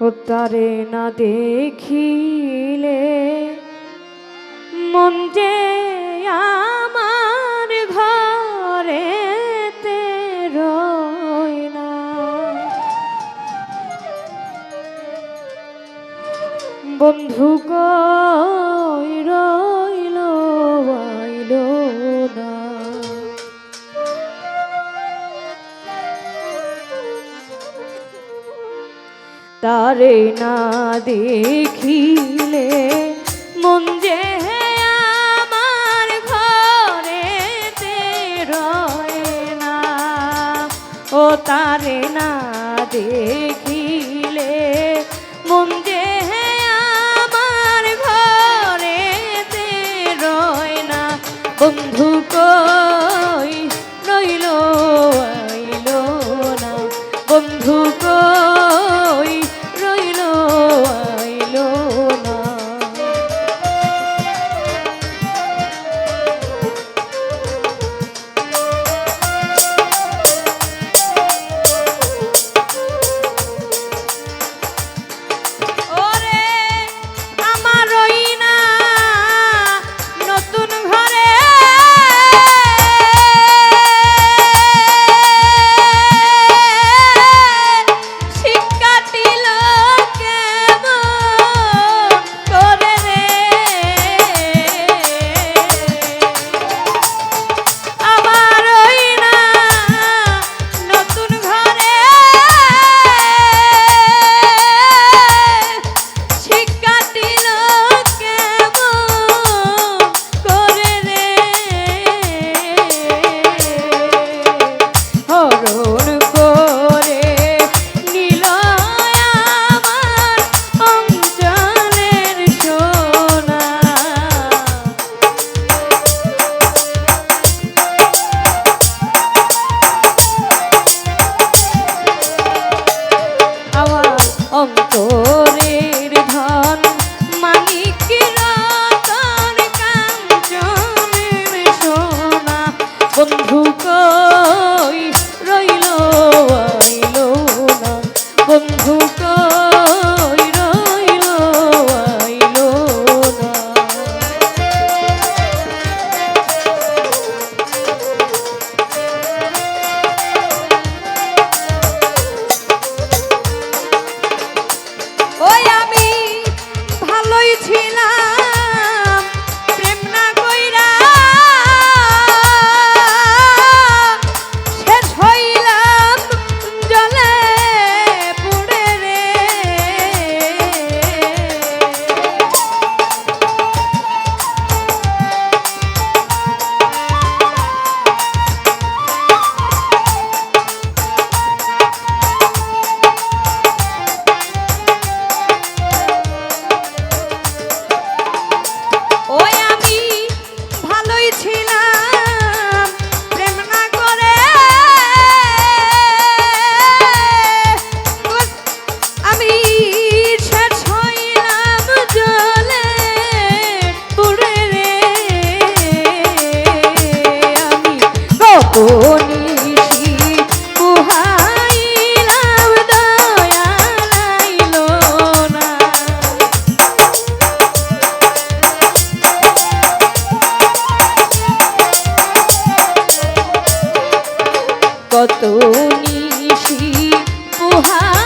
ও তারে না দেখিলে মন যে আমার ঘরে না। বন্ধু কই তারে না দেখিলে মন যে আমার ঘরে রয় না। ও তারে না দেখিলে মন যে আমার ঘরে রয় না। বন্ধু কই রইল, আইল না। বন্ধু কই কত নিশি মহা